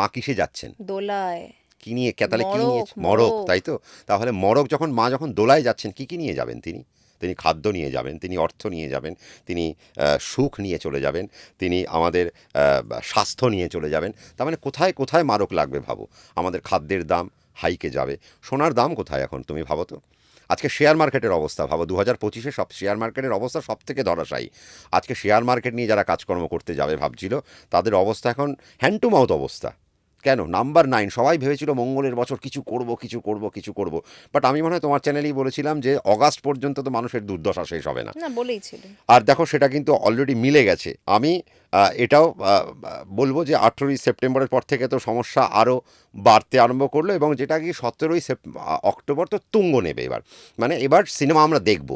মা কিসে যাচ্ছেন? দোলায়। কি নিয়ে কে- তাহলে কি নিয়ে মরক তাই তো? তাহলে মরক যখন মা যখন দোলায় যাচ্ছেন কি কি নিয়ে যাবেন তিনি? তিনি খাদ্য নিয়ে যাবেন তিনি অর্থ নিয়ে যাবেন তিনি সুখ নিয়ে চলে যাবেন তিনি আমাদের স্বাস্থ্য নিয়ে চলে যাবেন। তার মানে কোথায় কোথায় মারক লাগবে ভাবো? আমাদের খাদ্যের দাম হাইকে যাবে। সোনার দাম কোথায় এখন তুমি ভাবো তো? আজকে শেয়ার মার্কেটের অবস্থা ভাবো। দু হাজার পঁচিশে সব শেয়ার মার্কেটের অবস্থা সব থেকে ধরাশায়ী। আজকে শেয়ার মার্কেট নিয়ে যারা কাজকর্ম করতে যাবে ভাবছিল তাদের অবস্থা এখন হ্যান্ড টু মাউথ অবস্থা। কেন? নাম্বার নাইন সবাই ভেবেছিল মঙ্গলের বছর কিছু করব কিছু করব কিছু করব। বাট আমি মনে হয় তোমার চ্যানেলেই বলেছিলাম যে অগাস্ট পর্যন্ত তো মানুষের দুর্দশা শেষ হবে না। আর দেখো সেটা কিন্তু অলরেডি মিলে গেছে। আমি এটাও বলব যে আঠেরোই সেপ্টেম্বরের পর থেকে তো সমস্যা আরও বাড়তে আরম্ভ করল এবং যেটা কি সতেরোই সেপ অক্টোবর তো তুঙ্গ নেবে এবার। মানে এবার সিনেমা আমরা দেখব।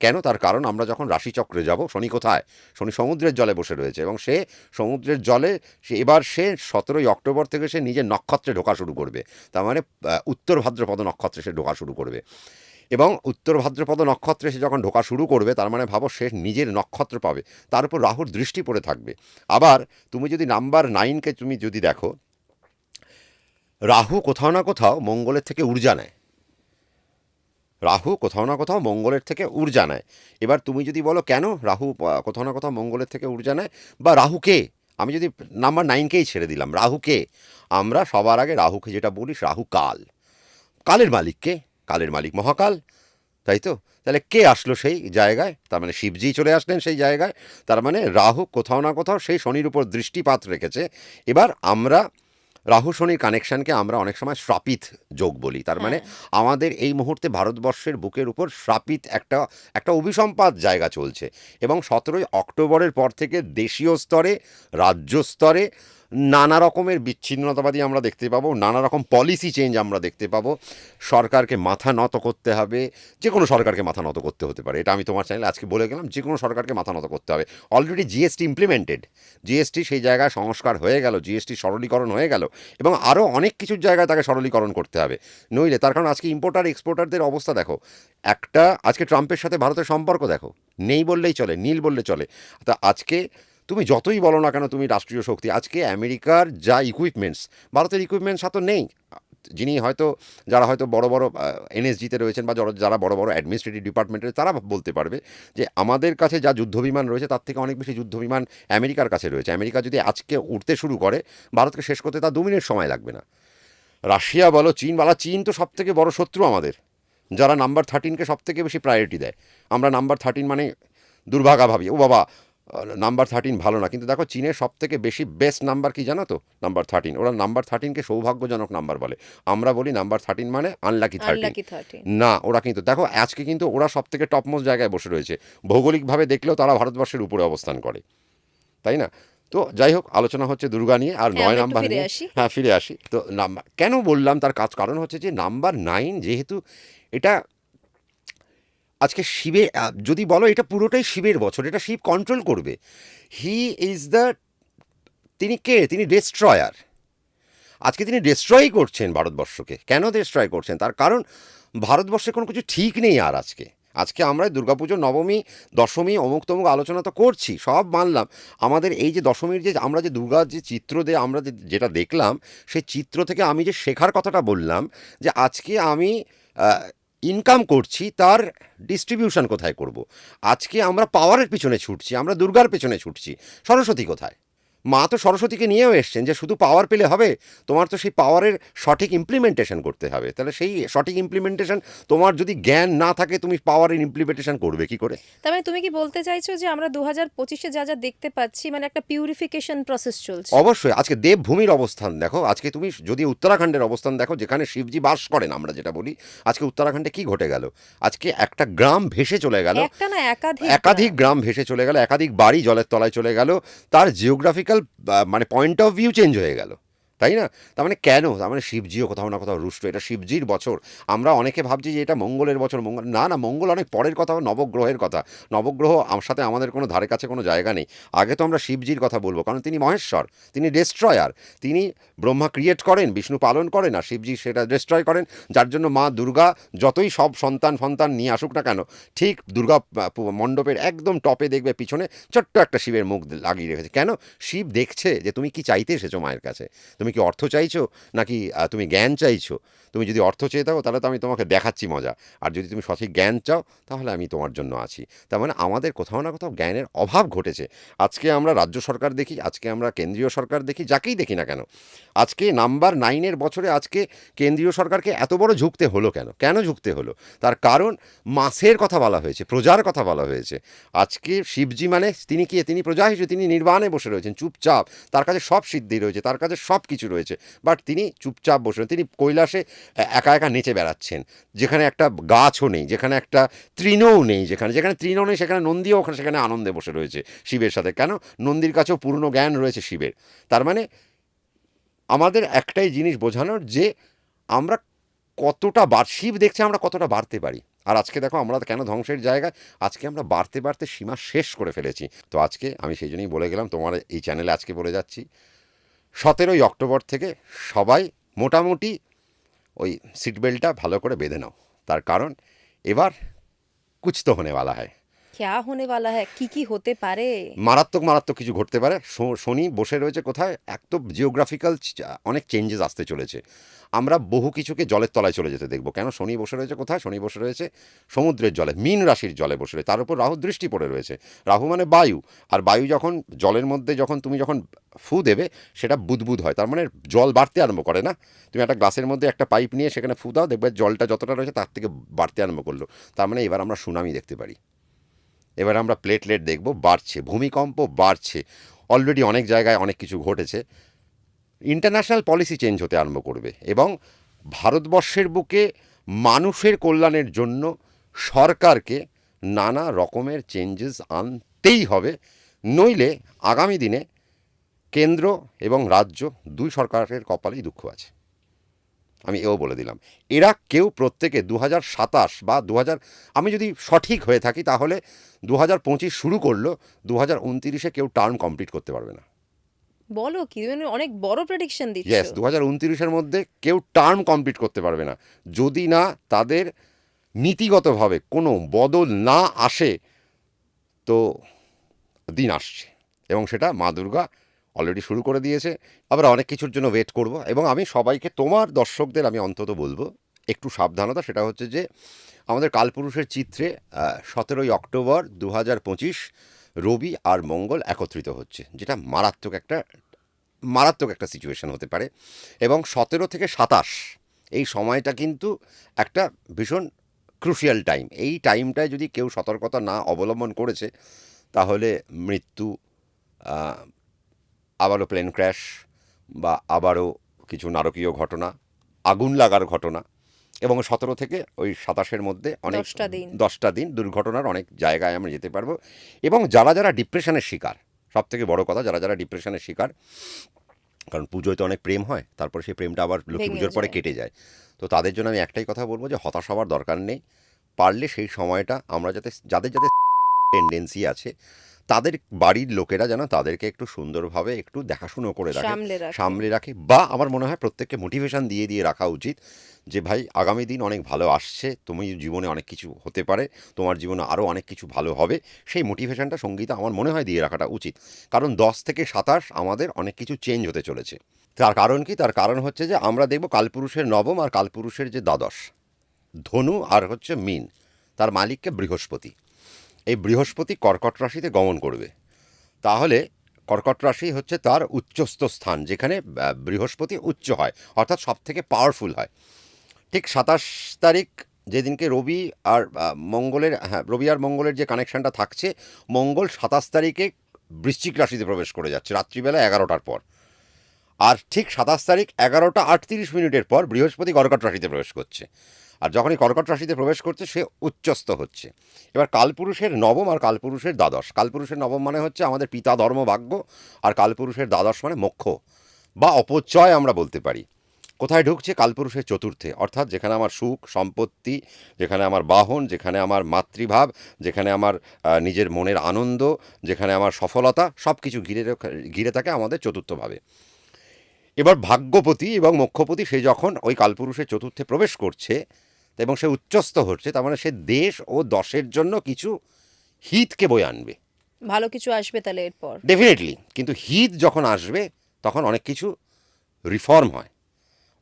কেন? তার কারণ আমরা যখন রাশিচক্রে যাব, শনি কোথায়? শনি সমুদ্রের জলে বসে রয়েছে এবং সে সমুদ্রের জলে, সে এবার সে সতেরোই অক্টোবর থেকে সে নিজের নক্ষত্রে ঢোকা শুরু করবে। তার মানে উত্তর ভাদ্রপদ নক্ষত্রে সে ঢোকা শুরু করবে। এবং উত্তর ভাদ্রপদ নক্ষত্রে সে যখন ঢোকা শুরু করবে, তার মানে ভাবো সে নিজের নক্ষত্র পাবে। তার উপর রাহুর দৃষ্টি পড়ে থাকবে। আবার তুমি যদি নাম্বার নাইনকে তুমি যদি দেখো, রাহু কোথাও না কোথাও মঙ্গলের থেকে ঊর্জা নেয়। রাহু কোথাও না কোথাও মঙ্গলের থেকে ঊর্জা নেয়। এবার তুমি যদি বলো, কেন রাহু কোথাও না কোথাও মঙ্গলের থেকে ঊর্জা নেয়? বা রাহুকে আমি যদি নাম্বার নাইনকেই ছেড়ে দিলাম রাহুকে আমরা সবার আগে রাহুকে যেটা বলি, রাহু কাল। কালের মালিক কে? কালের মালিক মহাকাল, তাই তো? তাহলে কে আসলো সেই জায়গায়? তার মানে শিবজি চলে আসলেন সেই জায়গায়। তার মানে রাহু কোথাও না কোথাও সেই শনির উপর দৃষ্টিপাত রেখেছে। এবার আমরা রাহু শনির কানেকশনকে আমরা অনেক সময় শ্রাপিত যোগ বলি। তার মানে আমাদের এই মুহূর্তে ভারতবর্ষের বুকের উপর শ্রাপিত একটা একটা অভিসম্পাত জায়গা চলছে। এবং সতেরোই অক্টোবরের পর থেকে দেশীয় স্তরে রাজ্য স্তরে নানা রকমের বিচ্ছিন্নতাবাদী আমরা দেখতে পাবো, নানা রকম পলিসি চেঞ্জ আমরা দেখতে পাবো। সরকারকে মাথা নত করতে হবে, যে কোনো সরকারকে মাথা নত করতে হতে পারে। এটা আমি তোমার চ্যানেলে আজকে বলে গেলাম, যে কোনো সরকারকে মাথা নত করতে হবে। অলরেডি জিএসটি ইমপ্লিমেন্টেড জিএসটি সেই জায়গায় সংস্কার হয়ে গেল জিএসটি সরলীকরণ হয়ে গেল, এবং আরও অনেক কিছুর জায়গায় তাকে সরলীকরণ করতে হবে। নইলে তার কারণ আজকে ইম্পোর্টার এক্সপোর্টারদের অবস্থা দেখো, একটা, আজকে ট্রাম্পের সাথে ভারতের সম্পর্ক দেখো, নেই বললেই চলে, নীল বললে চলে। তা আজকে তুমি যতই বলো না কেন তুমি রাষ্ট্রীয় শক্তি। আজকে আমেরিকার যা ইকুইপমেন্টস ভারতের ইকুইপমেন্টস হাতে নেই। যিনি হয়তো, যারা হয়তো বড় বড় এনএসজিতে রয়েছেন বা যারা- যারা বড় বড় অ্যাডমিনিস্ট্রেটিভ ডিপার্টমেন্টের তারা বলতে পারবে যে আমাদের কাছে যা যুদ্ধবিমান রয়েছে, তার থেকে অনেক বেশি যুদ্ধবিমান আমেরিকার কাছে রয়েছে। আমেরিকা যদি আজকে উঠতে শুরু করে, ভারতকে শেষ করতে তার দু মিনিট সময় লাগবে না। রাশিয়া বলো, চীন বলা চীন তো সব থেকে বড় শত্রু আমাদের। যারা নাম্বার থার্টিনকে সব থেকে বেশি প্রায়োরিটি দেয়। আমরা নাম্বার থার্টিন মানে দুর্ভাগা ভাবি। ও বাবা নাম্বার থার্টিন ভালো না। কিন্তু দেখো চীনের সব থেকে বেশি বেস্ট নাম্বার কি জানো তো? নাম্বার থার্টিন ওরা নাম্বার থার্টিনকে সৌভাগ্যজনক নাম্বার বলে। আমরা বলি নাম্বার থার্টিন মানে আনলাকি থার্টিন না ওরা কিন্তু দেখো আজকে কিন্তু ওরা সব থেকে টপমোস্ট জায়গায় বসে রয়েছে। ভৌগোলিকভাবে দেখলেও তারা ভারতবর্ষের উপরে অবস্থান করে। তাই না? তো যাই হোক আলোচনা হচ্ছে দুর্গা নিয়ে আর হ্যাঁ, নয় নাম্বার নিয়ে। হ্যাঁ ফিরে আসি। তো নাম্বার কেন বললাম তার কাজ? কারণ হচ্ছে যে নাম্বার নাইন যেহেতু এটা আজকে শিবে যদি বলো এটা পুরোটাই শিবের বছর, এটা শিব কন্ট্রোল করবে। হি ইজ দ্য তিনি কে? তিনি ডেস্ট্রয়ার আজকে তিনি ডেস্ট্রয় করছেন ভারতবর্ষকে। কেন ডেস্ট্রয় করছেন? তার কারণ ভারতবর্ষে কোনো কিছু ঠিক নেই আর আজকে। আজকে আমরা দুর্গাপুজো, নবমী, দশমী, অমুক তমুক আলোচনা তো করছি, সব মানলাম। আমাদের এই যে দশমীর যে, আমরা যে দুর্গার যে চিত্র দিয়ে আমরা যেটা দেখলাম, সেই চিত্র থেকে আমি যে শেখার কথাটা বললাম, যে আজকে আমি ইনকাম করছি, তার ডিস্ট্রিবিউশন কোথায় করব। আজকে আমরা পাওয়ারের পিছনে ছুটছি, আমরা দুর্গার পেছনে ছুটছি, সরস্বতী কোথায় মা তো সরস্বতীকে নিয়েও এসছেন যে শুধু পাওয়ার পেলে হবে তোমার তো সেই পাওয়ারের সঠিক ইমপ্লিমেন্টেশন করতে হবে। তাহলে সেই সঠিক ইমপ্লিমেন্টেশন তোমার যদি জ্ঞান না থাকে তুমি পাওয়ারের ইমপ্লিমেন্টেশন করবে কি করে? তার মানে তুমি কি বলতে চাইছো যে আমরা দু হাজার পঁচিশে যা যা দেখতে পাচ্ছি মানে একটা পিউরিফিকেশন প্রসেস চলছে? অবশ্যই আজকে দেবভূমির অবস্থান দেখো আজকে তুমি যদি উত্তরাখণ্ডের অবস্থান দেখো যেখানে শিবজি বাস করেন আমরা যেটা বলি আজকে উত্তরাখণ্ডে কি ঘটে গেল? আজকে একটা গ্রাম ভেসে চলে গেল একটা না একাধিক একাধিক গ্রাম। ভেসে চলে গেল একাধিক বাড়ি জলের তলায় চলে গেল তার জিওগ্রাফিক্যাল মানে পয়েন্ট অফ ভিউ চেঞ্জ হয়ে গেল। তাই না? তার মানে কেন? তার মানে শিবজিও কোথাও না কোথাও রুষ্ট। এটা শিবজির বছর। আমরা অনেকে ভাবছি যে এটা মঙ্গলের বছর। মঙ্গল না না, মঙ্গল অনেক পরের কথা, নবগ্রহের কথা। নবগ্রহ সাথে আমাদের কোনো ধারে কাছে কোনো জায়গা নেই। আগে তো আমরা শিবজির কথা বলব, কারণ তিনি মহেশ্বর, তিনি ডেস্ট্রয়ার তিনি ব্রহ্মা ক্রিয়েট করেন, বিষ্ণু পালন করেন, আর শিবজি সেটা ডেস্ট্রয় করেন। যার জন্য মা দুর্গা যতই সব সন্তান ফন্তান নিয়ে আসুক না কেন, ঠিক দুর্গা মণ্ডপের একদম টপে দেখবে পিছনে ছোট্ট একটা শিবের মুখ লাগিয়ে রেখেছে। কেন? শিব দেখছে যে তুমি কি চাইতে এসেছ মায়ের কাছে। তুমি কি অর্থ চাইছো? নাকি তুমি জ্ঞান চাইছো? তুমি যদি অর্থ চেয়ে থাকো, তাহলে তো আমি তোমাকে দেখাচ্ছি মজা। আর যদি তুমি সঠিক জ্ঞান চাও, তাহলে আমি তোমার জন্য আছি। তার মানে আমাদের কোথাও না কোথাও জ্ঞানের অভাব ঘটেছে। আজকে আমরা রাজ্য সরকার দেখি, আজকে আমরা কেন্দ্রীয় সরকার দেখি, যাকেই দেখি না কেন। আজকে নাম্বার নাইনের বছরে আজকে কেন্দ্রীয় সরকারকে এত বড় ঝুঁকতে হলো কেন? কেন ঝুঁকতে হলো? তার কারণ মাসের কথা বলা হয়েছে, প্রজার কথা বলা হয়েছে। আজকে শিবজি মানে তিনি কি? তিনি প্রজা হিসেবে, তিনি নির্বাণে বসে রয়েছেন, চুপচাপ। তার কাছে সব সিদ্ধি রয়েছে, তার কাছে সব কিছু রয়েছে। বাট তিনি চুপচাপ বসে তিনি কৈলাসে একা একা নেচে বেড়াচ্ছেন। যেখানে একটা গাছও নেই, যেখানে একটা তৃণও নেই, যেখানে যেখানে তৃণ নেই, সেখানে নন্দীও ওখানে, সেখানে আনন্দে বসে রয়েছে শিবের সাথে। কেন? নন্দীর কাছেও পূর্ণ জ্ঞান রয়েছে শিবের। তার মানে আমাদের একটাই জিনিস বোঝানোর যে আমরা কতটা বার, শিব দেখছে আমরা কতটা বাড়তে পারি। আর আজকে দেখো আমরা কেন ধ্বংসের জায়গায়? আজকে আমরা বাড়তে বাড়তে সীমা শেষ করে ফেলেছি। তো আজকে আমি সেই জন্যই বলে গেলাম, তোমার এই চ্যানেলে আজকে বলে যাচ্ছি। সতেরোই অক্টোবর থেকে সবাই মোটামুটি ওই সিট বেল্টটা ভালো করে বেঁধে নাও। তার কারণ এবার কুছ তো হনেওয়ালা হয়। ক্যা হোনে वाला है কি কি হতে পারে মারাত্মক মারাত্মক কিছু ঘটতে পারে শ- শনি বসে রয়েছে কোথায় এক তো জিওগ্রাফিক্যাল অনেক চেঞ্জেস আসতে চলেছে আমরা বহু কিছুকে জলের তলায় চলে যেতে দেখবো কেন শনি বসে রয়েছে কোথায় শনি বসে রয়েছে সমুদ্রের জলে মীন রাশির জলে বসে রয়েছে তার উপর রাহু দৃষ্টি পড়ে রয়েছে রাহু মানে বায়ু আর বায়ু যখন জলের মধ্যে যখন তুমি যখন ফু দেবে সেটা বুদবুদ হয় তার মানে জল বাড়তে আরম্ভ করে না তুমি একটা গ্লাসের মধ্যে একটা পাইপ নিয়ে সেখানে ফু দাও দেখবে জলটা যতটা রয়েছে তার থেকে বাড়তে আরম্ভ করলো তার মানে এবার আমরা সুনামি দেখতে পারি এবার আমরা প্লেটলেট দেখব, বাড়ছে, ভূমিকম্প বাড়ছে। অলরেডি অনেক জায়গায় অনেক কিছু ঘটেছে। ইন্টারন্যাশনাল পলিসি চেঞ্জ হতে আরম্ভ করবে এবং ভারতবর্ষের বুকে মানুষের কল্যাণের জন্য সরকারকে নানা রকমের চেঞ্জেস আনতেই হবে। নইলে আগামী দিনে কেন্দ্র এবং রাজ্য দুই সরকারের কপালেই দুঃখ আছে। আমি এও বলে দিলাম। এরা কেউ প্রত্যেকে দু হাজার সাতাশ বা দু হাজার আমি যদি সঠিক হয়ে থাকি তাহলে দু হাজার পঁচিশ শুরু করল দু হাজার উনতিরিশে কেউ টার্ম কমপ্লিট করতে পারবে না। বলো কি মানে অনেক বড় প্রেডিকশন দিচ্ছ। ইয়েস দু হাজার উনতিরিশের মধ্যে কেউ টার্ম কমপ্লিট করতে পারবে না। যদি না তাদের নীতিগতভাবে কোনো বদল না আসে তো দিন আসছে এবং সেটা মা দুর্গা অলরেডি শুরু করে দিয়েছে। আবার অনেক কিছুর জন্য ওয়েট করব এবং আমি সবাইকে, তোমার দর্শকদের আমি অন্তত বলব, একটু সাবধানতা, সেটা হচ্ছে যে, আমাদের কালপুরুষের চিত্রে সতেরোই অক্টোবর দু হাজার পঁচিশ রবি আর মঙ্গল একত্রিত হচ্ছে, যেটা মারাত্মক একটা মারাত্মক একটা সিচুয়েশন হতে পারে। এবং সতেরো থেকে সাতাশ, এই সময়টা কিন্তু একটা ভীষণ ক্রুশিয়াল টাইম এই টাইমটায় যদি কেউ সতর্কতা না অবলম্বন করেছে, তাহলে মৃত্যু আবারও প্লেন ক্র্যাশ বা আবারও কিছু নারকীয় ঘটনা আগুন লাগার ঘটনা এবং সতেরো থেকে ওই সাতাশের মধ্যে অনেক দশটা দিন। দুর্ঘটনার অনেক জায়গায় আমরা যেতে পারব এবং যারা যারা ডিপ্রেশনের শিকার সব থেকে বড় কথা যারা যারা ডিপ্রেশনের শিকার কারণ পুজোয় তো অনেক প্রেম হয় তারপর সেই প্রেমটা আবার লক্ষ্মী পুজোর পরে কেটে যায় তো তাদের জন্য আমি একটাই কথা বলব যে হতাশ হওয়ার দরকার নেই পারলে সেই সময়টা আমরা যাতে যাদের যাদের টেন্ডেন্সি আছে তাদের বাড়ির লোকেরা যেন তাদেরকে একটু সুন্দরভাবে একটু দেখাশুনো করে রাখে সামলে রাখে। বা আমার মনে হয় প্রত্যেককে মোটিভেশন দিয়ে দিয়ে রাখা উচিত যে ভাই আগামী দিন অনেক ভালো আসছে তুমি জীবনে অনেক কিছু হতে পারে তোমার জীবনে আরও অনেক কিছু ভালো হবে। সেই মোটিভেশনটা সঙ্গীতা আমার মনে হয় দিয়ে রাখাটা উচিত। কারণ দশ থেকে সাতাশ আমাদের অনেক কিছু চেঞ্জ হতে চলেছে। তার কারণ কি? তার কারণ হচ্ছে যে আমরা দেখব কালপুরুষের নবম আর কালপুরুষের যে দ্বাদশ ধনু আর হচ্ছে মিন তার মালিককে বৃহস্পতি। বৃহস্পতি কর্কট রাশিতে গমন করবে। তাহলে কর্কট রাশি হচ্ছে তার উচ্চস্থ স্থান, যেখানে বৃহস্পতি উচ্চ হয়, অর্থাৎ সব থেকে পাওয়ারফুল হয়। ঠিক সাতাশ তারিখ যেদিনকে রবি আর মঙ্গলের হ্যাঁ রবি আর মঙ্গলের যে কানেকশনটা থাকছে, মঙ্গল সাতাশ তারিখে বৃশ্চিক রাশিতে প্রবেশ করে যাচ্ছে, রাত্রিবেলা এগারোটার পর। আর ঠিক সাতাশ তারিখ এগারোটা আটত্রিশ মিনিটের পর বৃহস্পতি কর্কট রাশিতে প্রবেশ করছে। আর যখনই কর্কট রাশিতে প্রবেশ করছে, সে উচ্চস্ত হচ্ছে। এবার কালপুরুষের নবম আর কালপুরুষের দ্বাদশ। কালপুরুষের নবম মানে হচ্ছে আমাদের পিতা ধর্ম ভাগ্য, আর কালপুরুষের দ্বাদশ মানে মোক্ষ বা অপচয় আমরা বলতে পারি। কোথায় ঢুকছে? কালপুরুষের চতুর্থে। অর্থাৎ যেখানে আমার সুখ, সম্পত্তি, যেখানে আমার বাহন, যেখানে আমার মাতৃভাব, যেখানে আমার নিজের মনের আনন্দ, যেখানে আমার সফলতা সব কিছু ঘিরে ঘিরে থাকে আমাদের চতুর্থভাবে। এবার ভাগ্যপতি এবং মোক্ষপতি, সে যখন ওই কালপুরুষের চতুর্থে প্রবেশ করছে এবং সে উচ্চস্থ হচ্ছে তার মানে সে দেশ ও দশের জন্য কিছু হিতকে বয়ে আনবে। ভালো কিছু আসবে তাহলে এরপর? ডেফিনেটলি কিন্তু হিত যখন আসবে তখন অনেক কিছু রিফর্ম হয়।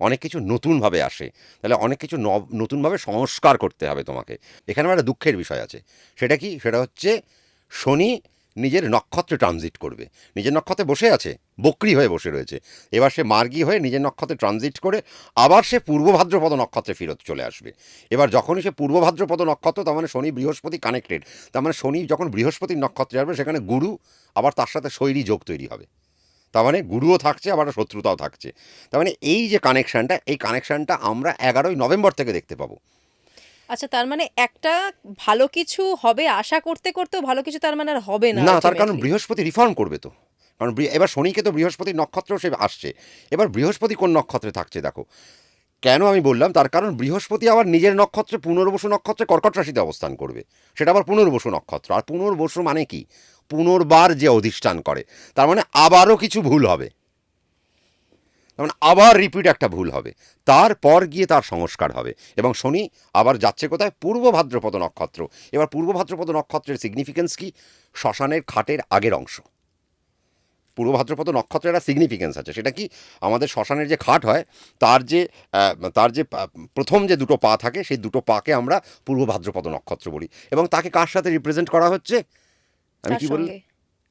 অনেক কিছু নতুনভাবে আসে। তাহলে অনেক কিছু নব- নতুনভাবে সংস্কার করতে হবে তোমাকে। এখানে একটা দুঃখের বিষয় আছে। সেটা কি? সেটা হচ্ছে শনি নিজের নক্ষত্রে ট্রানজিট করবে। নিজের নক্ষত্রে বসে আছে, বকরি হয়ে বসে রয়েছে। এবার সে মার্গী হয়ে নিজের নক্ষত্রে ট্রানজিট করে আবার সে পূর্ব ভাদ্রপদ নক্ষত্রে ফেরত চলে আসবে। এবার যখনই সে পূর্ব ভাদ্রপদ নক্ষত্র, তার মানে শনি, বৃহস্পতি কানেক্টেড তার মানে শনি যখন বৃহস্পতির নক্ষত্রে আসবে, সেখানে গুরু, আবার তার সাথে শৈরী যোগ তৈরি হবে। তার মানে গুরুও থাকছে, আবার শত্রুতাও থাকছে। তার মানে এই যে কানেকশানটা এই কানেকশানটা আমরা এগারোই নভেম্বর থেকে দেখতে পাবো। আচ্ছা তার মানে একটা ভালো কিছু হবে আশা করতে করতেও ভালো কিছু তার মানে আর হবে না না তার কারণ বৃহস্পতি রিফর্ম করবে তো। কারণ এবার শনিকে তো বৃহস্পতি নক্ষত্র সে আসছে। এবার বৃহস্পতি কোন নক্ষত্রে থাকছে দেখো। কেন আমি বললাম? তার কারণ বৃহস্পতি আবার নিজের নক্ষত্রে পুনর্বসু নক্ষত্রে কর্কট রাশিতে অবস্থান করবে। সেটা আবার পুনর্বসু নক্ষত্র। আর পুনর্বসু মানে কি? পুনর্বার যে অধিষ্ঠান করে। তার মানে আবারও কিছু ভুল হবে। তার মানে আবার রিপিট একটা ভুল হবে। তারপর গিয়ে তার সংস্কার হবে। এবং শনি আবার যাচ্ছে কোথায়? পূর্ব ভাদ্রপদ নক্ষত্র। এবার পূর্ব ভাদ্রপদ নক্ষত্রের সিগনিফিকেন্স কি? শ্মশানের খাটের আগের অংশ। পূর্ব ভাদ্রপদ নক্ষত্রের একটা সিগনিফিকেন্স আছে। সেটা কি? আমাদের শ্মশানের যে খাট হয় তার যে তার যে প্রথম যে দুটো পা থাকে সেই দুটো পাকে আমরা পূর্ব ভাদ্রপদ নক্ষত্র বলি। এবং তাকে কার সাথে রিপ্রেজেন্ট করা হচ্ছে? আমি কি বললাম সঙ্গে।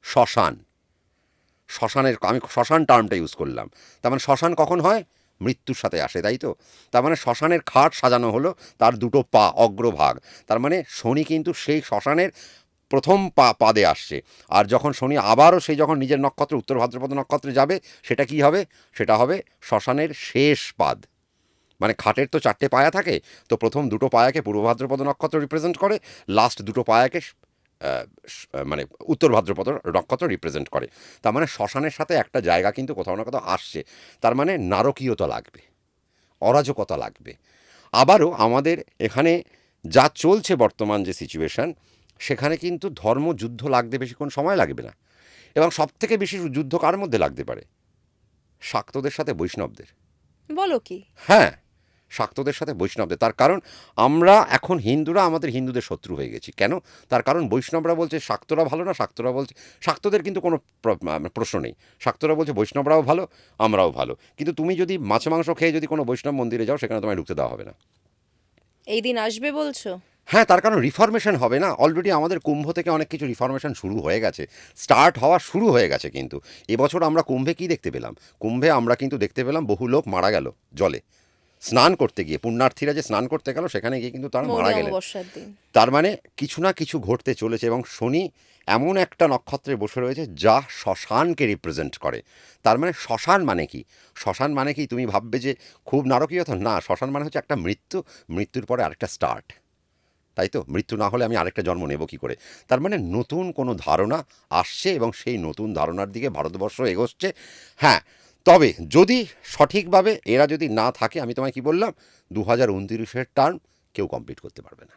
শ্মশান। শ্মশানের, আমি শ্মশান টার্মটা ইউজ করলাম। তার মানে শ্মশান কখন হয়? মৃত্যুর সাথে আসে, তাই তো? তার মানে শ্মশানের খাট সাজানো হলো, তার দুটো পা, অগ্রভাগ। তার মানে শনি কিন্তু সেই শ্মশানের প্রথম পা, পাদে আসছে। আর যখন শনি আবারও সেই যখন নিজের নক্ষত্র, উত্তর ভাদ্রপদ নক্ষত্রে যাবে, সেটা কি হবে? সেটা হবে শ্মশানের শেষ পাদ। মানে খাটের তো চারটে পায়া থাকে, তো প্রথম দুটো পায়াকে পূর্ব ভাদ্রপদ নক্ষত্র রিপ্রেজেন্ট করে লাস্ট দুটো পায়াকে মানে উত্তর ভাদ্রপদ নক্ষত্র রিপ্রেজেন্ট করে। তার মানে শ্মশানের সাথে একটা জায়গা কিন্তু কোথাও না কোথাও আসছে। তার মানে নারকীয়তা লাগবে অরাজকতা লাগবে। আবারও আমাদের এখানে যা চলছে বর্তমান যে সিচুয়েশান সেখানে কিন্তু ধর্ম যুদ্ধ লাগতে বেশিক্ষণ সময় লাগবে না। এবং সব থেকে বেশি যুদ্ধ কার মধ্যে লাগতে পারে? শাক্তদের সাথে বৈষ্ণবদের। বলো কি? হ্যাঁ। শাক্তদের সাথে বৈষ্ণবদের। তার কারণ আমরা এখন হিন্দুরা আমাদের হিন্দুদের শত্রু হয়ে গেছি। কেন? তার কারণ বৈষ্ণবরা বলছে শাক্তরা ভালো না শাক্তরা বলছে শাক্তদের কিন্তু কোনো মানে প্রশ্ন নেই। শাক্তরা বলছে বৈষ্ণবরাও ভালো আমরাও ভালো। কিন্তু তুমি যদি মাছ মাংস খেয়ে যদি কোনো বৈষ্ণব মন্দিরে যাও সেখানে তোমায় ঢুকতে দেওয়া হবে না। এই দিন আসবে বলছো? হ্যাঁ তার কারণ রিফরমেশন হবে না। অলরেডি আমাদের কুম্ভ থেকে অনেক কিছু রিফরমেশন শুরু হয়ে গেছে। স্টার্ট হওয়া শুরু হয়ে গেছে কিন্তু। এবছর আমরা কুম্ভে কি দেখতে পেলাম? কুম্ভে আমরা কিন্তু দেখতে পেলাম বহু লোক মারা গেল জলে। স্নান করতে গিয়ে পুণ্যার্থীরা যে স্নান করতে গেল সেখানে গিয়ে কিন্তু তারা মারা গেলেন। তার মানে কিছু না কিছু ঘটতে চলেছে এবং শনি এমন একটা নক্ষত্রে বসে রয়েছে যা শ্মশানকে রিপ্রেজেন্ট করে। তার মানে শ্মশান মানে কি? শ্মশান মানে কি? তুমি ভাববে যে খুব নারকীয়তা না শ্মশান মানে হচ্ছে একটা মৃত্যু মৃত্যুর পরে আরেকটা স্টার্ট তাই তো? মৃত্যু না হলে আমি আরেকটা জন্ম নেব কি করে? তার মানে নতুন কোনো ধারণা আসছে এবং সেই নতুন ধারণার দিকে ভারতবর্ষ এগোচ্ছে। হ্যাঁ তবে যদি সঠিকভাবে এরা যদি না থাকে, আমি তোমায় কি বললাম? দু হাজার উনতিরিশের টার্ম কেউ কমপ্লিট করতে পারবে না।